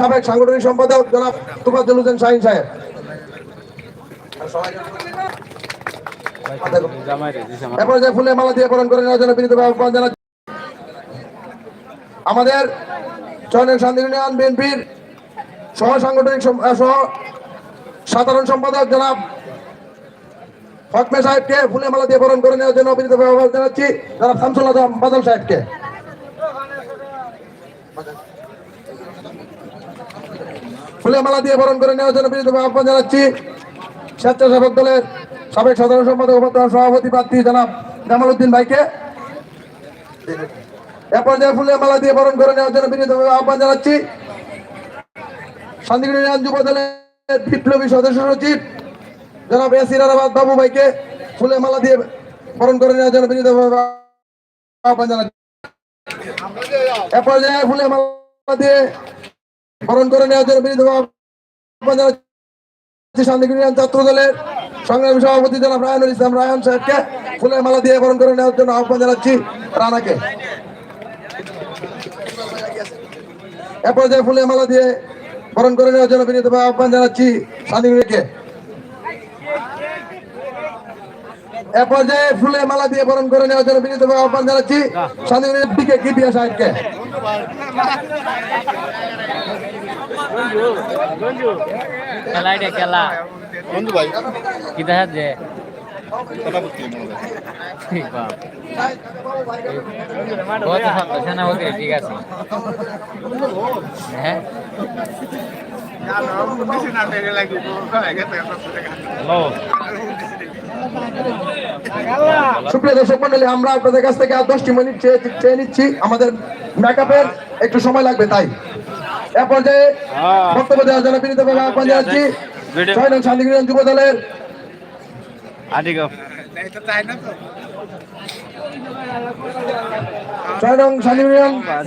সাবেক সাংগঠনিক সম্পাদক জনাব তুফাজুল হোসেন শাহিন সাহেব। ফুলে করে নেওয়ার জন্য আমাদের বিএনপির সহ সাংগঠনিক সহ সাধারণ সম্পাদক জনাব ফকমে সাহেবকে ফুলে মালা দিয়ে বরণ করে নেওয়ার জন্য বিনীত আহ্বান জানাচ্ছি। জনাব শামসুল আজম বাদল সাহেবকে। ফুলে মালা দিয়ে বরণ করে নেওয়ার জন্য বিনীত আহ্বান জানাচ্ছি। স্বেচ্ছাসেবক দলের সাবেক সাধারণ সম্পাদক সভাপতি প্রার্থী জনাব জামাল উদ্দিন ভাইকে। এ পর্যায়ে ফুলে মালা দিয়ে বরণ করে নেওয়ার জন্য যুব দলের সদস্য বাবু ভাইকে ফুলে মালা দিয়ে বরণ করে নেওয়ার জন্য মালা দিয়ে বরণ করে নেওয়ার জন্য সাহেবকে ফুলের মালা দিয়ে বরণ করে নেওয়ার জন্য আহ্বান জানাচ্ছি ফুলের মালা দিয়ে বরণ করে নেওয়ার জন্য আহ্বান জানাচ্ছি ফুলের মালা দিয়ে বরণ করে নেওয়ার জন্য শান্তিগুড়ির দিকে সাহেবকে। খেলা। এটা খেলা বন্ধু ভাই কি দেখা যে ঠিক আছে হ্যাঁ হ্যালো সুপ্রিয় দর্শক মন্ডলী আমরা আপনাদের কাছ থেকে আর দশটি মিনিট চেয়ে নিচ্ছি। আমাদের মেকআপের একটু সময় লাগবে তাই। এ পর্যায়ে বক্তব্য দেওয়ার জন্য বিনীত ভাবে আহ্বান জানাচ্ছি। ছয় নং শান্তিগৃহ যুব দলের ছয় নং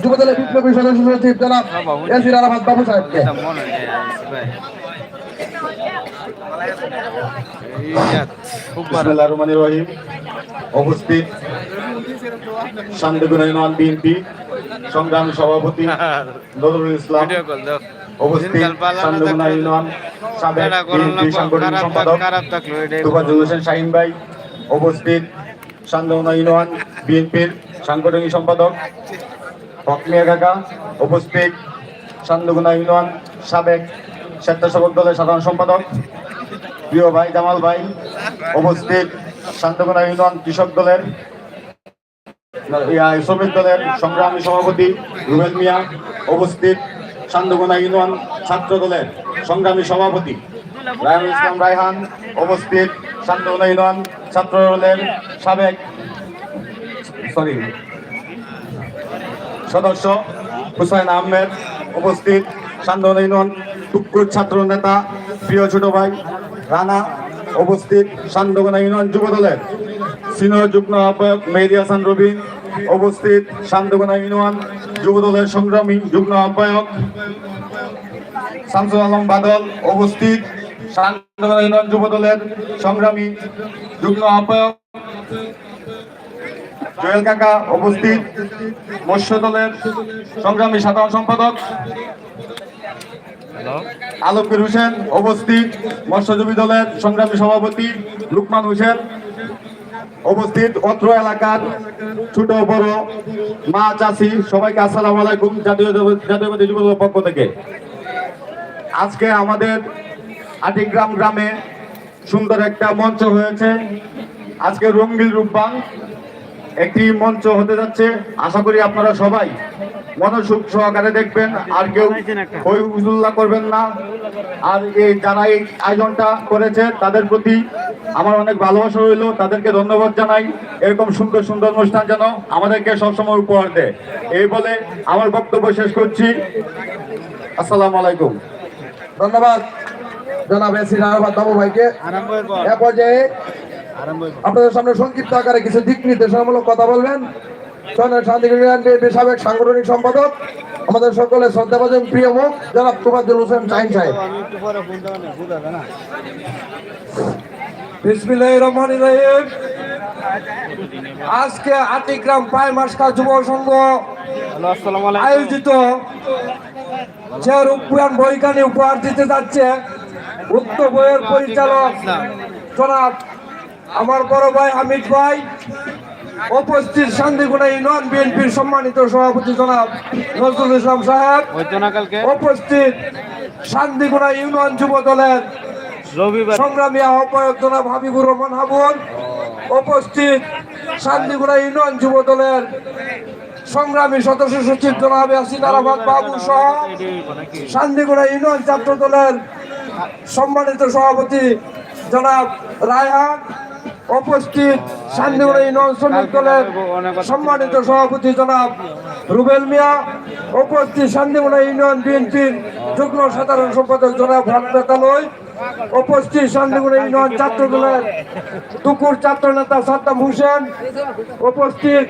যুব দলের বিপ্লবী সদস্য সচিব জনাব ইয়াসির আরাফাত বাবু সাহেবকে মনে হয় খুব বিসমিল্লাহির রহমানির রহিম। উপস্থিত ইউনিয়ন বিএনপি সংগ্রামী সভাপতি নজরুল ইসলাম। উপস্থিত শান্তিগুনা ইউনিয়ন সাবেক বিএনপি সাংগঠনিক সম্পাদক খারাপ থাকল এটাই তুফাজুল হোসেন শাহিন ভাই। উপস্থিত শান্তনা ইউনিয়ন বিএনপির সাংগঠনিক সম্পাদক ফকমিয়া কাকা। উপস্থিত শান্তগুনা ইউনিয়ন সাবেক স্বেচ্ছাসেবক দলের সাধারণ সম্পাদক, প্রিয় ভাই জামাল ভাই, উপস্থিত শান্তগুনা ইউনিয়ন কৃষক দলের শ্রমিক দলের সংগ্রামী সভাপতি রুবেল মিয়া, উপস্থিত শান্তগুনা ইউনিয়ন ছাত্র দলের সংগ্রামী সভাপতি রায়হানুল ইসলাম রায়হান, উপস্থিত শান্তগুনা ইউনিয়ন ছাত্র দলের সাবেক সরি সদস্য হুসাইন আহমেদ, উপস্থিত শান্তগুনা ইউনিয়ন টুকুর ছাত্র নেতা, প্রিয় ছোট ভাই, রানা, উপস্থিত শান্তগুনা ইউনিয়ন যুব দলের সিনিয়র যুগ্ম আহ্বায়ক মেহেদি হাসান রবিন উপস্থিত শান্তগুনা ইউনিয়ন যুব দলের সংগ্রামী যুগ্ম আহ্বায়ক শামসুল আলম বাদল, উপস্থিত শান্তগুনা ইউনিয়ন যুব দলের সংগ্রামী যুগ্ম আহ্বায়ক জয়েল কাকা, উপস্থিত মৎস্য দলের সংগ্রামী সাধারণ সম্পাদক আলমগীর হোসেন উপস্থিত মৎস্যজীবী দলের সংগ্রামী সভাপতি লুকমান হোসেন। উপস্থিত অত্র এলাকার ছোট, বড় মা, চাষি, সবাইকে আসসালাম আলাইকুম জাতীয় জাতীয়বাদী যুব পক্ষ থেকে। আজকে আমাদের আটিগ্রাম গ্রামে সুন্দর একটা মঞ্চ হয়েছে। আজকে রঙ্গিল রূপবান একটি মঞ্চ হতে যাচ্ছে। আশা করি আপনারা সবাই মনোযোগ সহকারে দেখবেন, আর কেউ হই উল্লাহ করবেন না। আর এই যারা এই আয়োজনটা করেছে, তাদের প্রতি আমার অনেক ভালোবাসা রইল। তাদেরকে ধন্যবাদ জানাই। এরকম সুন্দর সুন্দর অনুষ্ঠান যেন আমাদেরকে সবসময় উপহার দেয়। এই বলে আমার বক্তব্য শেষ করছি। আসসালামু আলাইকুম। ধন্যবাদ জনাব বাবু ভাইকে। আপনাদের সামনে সংক্ষিপ্ত আকারে কিছু দিক নির্দেশনামূলক কথা বলবেন। সাবেক সাংগঠনিক সম্পাদক আমাদের সকলের শ্রদ্ধাভাজন প্রিয় মুখ জনাব তুফাজুল হোসেন চাইন সাহেব। বিসমিল্লাহির রহমানির রহিম। আজকে আটিগ্রাম পাইমার্সকা যুব সংঘ আয়োজিত যে রূপপুরাণ বইখানি উপহার দিতে যাচ্ছে উক্ত বইয়ের পরিচালক জনাব আমার বড় ভাই হামিদ ভাই উপস্থিত শান্তিগুণা ইউনিয়ন বিএনপির সম্মানিত সভাপতি জনাব নজরুল ইসলাম সাহেব। উপস্থিত শান্তিগুণা ইউনিয়ন যুব দলের সংগ্রামী আহ্বায়ক জনাব হাবিবুর রহমান হাবুল। উপস্থিত শান্তিগুড়া ইউনিয়ন যুব দলের সংগ্রামী সদস্য সচিব জনাব ইয়াসিন আরাফাত বাবু সহ শান্তিগুড়া ইউনিয়ন ছাত্র দলের সম্মানিত সভাপতি জনাব রায়হান। উপস্থিত শান্তিগুড়া ইউনিয়ন শ্রমিক দলের সম্মানিত সভাপতি জনাব রুবেল মিয়া, উপস্থিত শান্তিগুড়া ইউনিয়ন বিএনপির যুগ্ম সাধারণ সম্পাদক জনাব ভাটবেতালয় উপস্থিত শান্তিগুড়া ইউনিয়ন ছাত্র দলের দুকুর ছাত্র নেতা সাদ্দাম হোসেন, উপস্থিত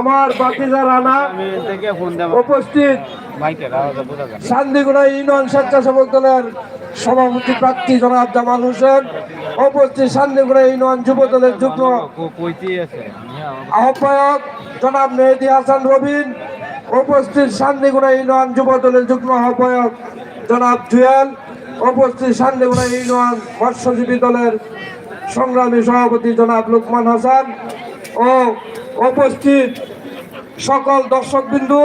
আমার বাতিজা রানা উপস্থিত শান্তিগুড়া ইউনিয়ন স্বেচ্ছাসেবক দলের সভাপতি প্রার্থী জনাব জামাল হোসেন, উপস্থিত শান্তিগুড়া ইউনিয়ন যুব দলের যুগ্ম আহ্বায়ক জনাব মেহেদি হাসান রবিন, উপস্থিত শান্তিগুড়া ইউনিয়ন যুব দলের যুগ্ম আহ্বায়ক জনাব জুয়েল, উপস্থিত শান্তিগুড়া ইউনিয়ন মৎস্যজীবী দলের সংগ্রামী সভাপতি জনাব লুকমান হাসান ও উপস্থিত সকল দর্শকবিন্দু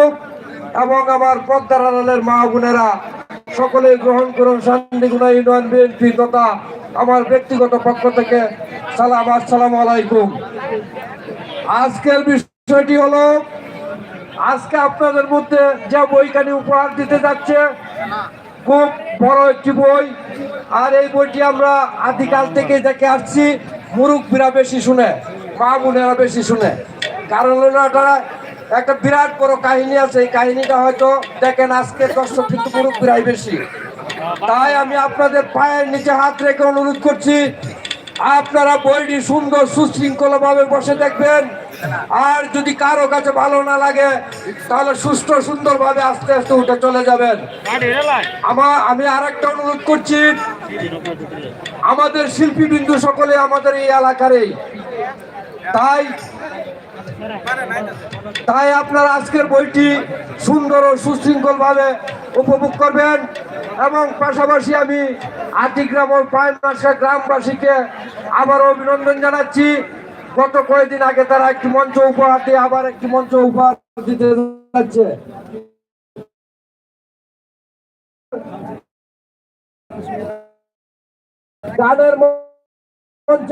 এবং আমার পদ্মার আড়ালের মা বোনেরা সকলে গ্রহণ করুন শান্তিগুড়া ইউনিয়ন বিএনপি তথা আমার ব্যক্তিগত পক্ষ থেকে সালাম, আসসালামু আলাইকুম। আজকের বিষয়টি হলো, আজকে আপনাদের মধ্যে যে বইখানি উপহার দিতে যাচ্ছে, খুব বড় একটি বই। আর এই বইটি আমরা আদিকাল থেকে দেখে আসছি, মুরুব্বীরা বেশি শুনে, মা বোনেরা বেশি শুনে। কারণ হলো এটা একটা বিরাট বড় কাহিনী আছে, এই কাহিনীটা হয়তো দেখেন আজকে দর্শক কিন্তু মুরব্বীরাই বেশি। তাই আমি আপনাদের পায়ের নিচে হাত রেখে অনুরোধ করছি, আপনারা বইটি সুন্দর সুশৃঙ্খল ভাবে বসে দেখবেন। আর যদি কারও কাছে ভালো না লাগে, তাহলে সুস্থ সুন্দর ভাবে আস্তে আস্তে উঠে চলে যাবেন। আমার আমি আর একটা অনুরোধ করছি, আমাদের শিল্পী বিন্দু সকলে আমাদের এই এলাকারই তাই তাই আপনারা আজকের বইটি সুন্দর ও সুশৃঙ্খল ভাবে উপভোগ করবেন এবং পাশাপাশি আমি আটিগ্রাম ও পায়মাসা গ্রামবাসীকে আবার অভিনন্দন জানাচ্ছি। গত কয়েকদিন আগে তারা একটি মঞ্চ উপহার দিয়ে আবার একটি মঞ্চ উপহার দিতে যাচ্ছে। গানের মঞ্চ